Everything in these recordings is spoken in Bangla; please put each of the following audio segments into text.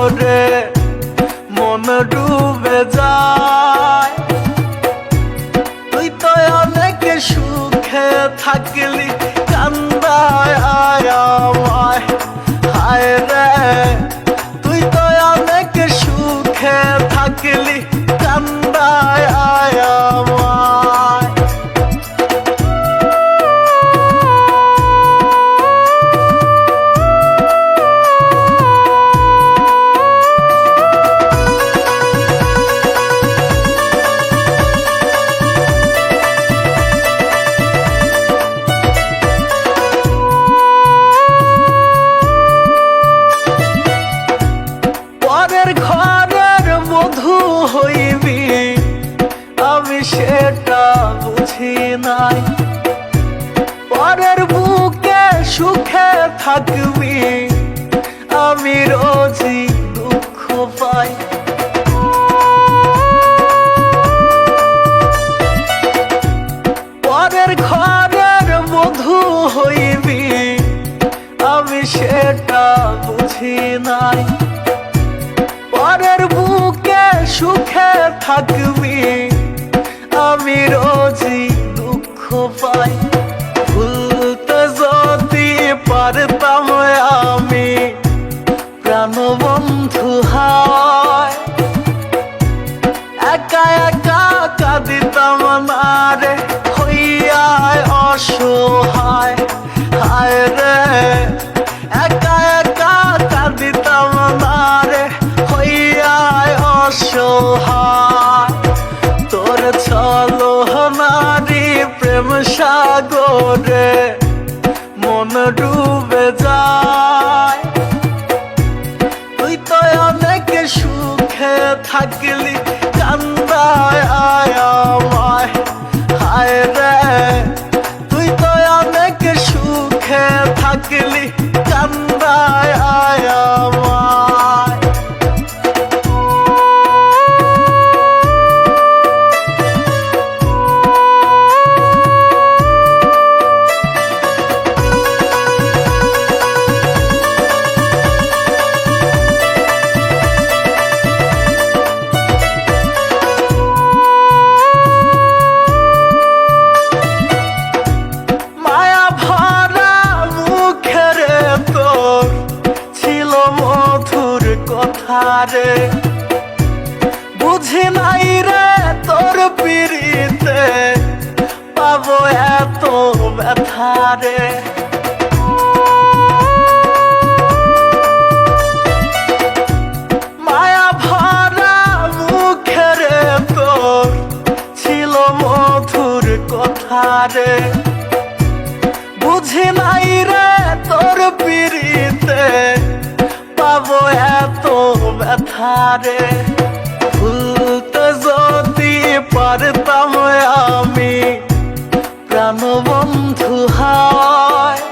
ভরে মন ডুবে যায়। তুই তো অনেক সুখে থাকলি, কান্দায় আয় আমায়। হায় রে, তুই তো অনেক সুখে থাকলি পরের বুকে সুখে থাকবি। আমি রোজই দুঃখ পাই। পরের ঘরের মধু হইবি। আমি সেটা বুঝি নাই। পরের বুকে সুখে থাকবি। আমি রোজই রে হইয়ায় অসহায়। হায় রে, একা একা না হইয়ায় অসহায়। তোর চলো নারী প্রেম সাগরে, মন ডুবে যায়। তুই তো অনেক সুখে থাকলি, কান্দায় আয় থাকলি রে বুঝি নাই রে তোর পিড়িতে, পাবো এত ব্যথা রে। তোর মধুর কথা রে। বুঝি নাই রে তোর পিড়িতে পাবো এত ব্যথা রে। ভুলতে যদি পারতাম আমি, প্রাণবন্ধু হায়।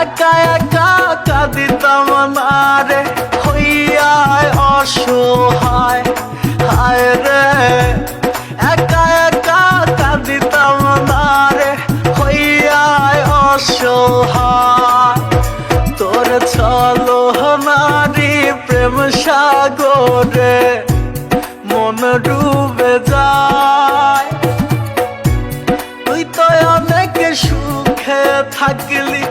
একা একা কাঁদিতাম না রে হইয়ায় অসহায়। হায় রে একা নারী প্রেম সাগরে মন ডুবে যায়। তুই তো অনেক সুখে থাকলি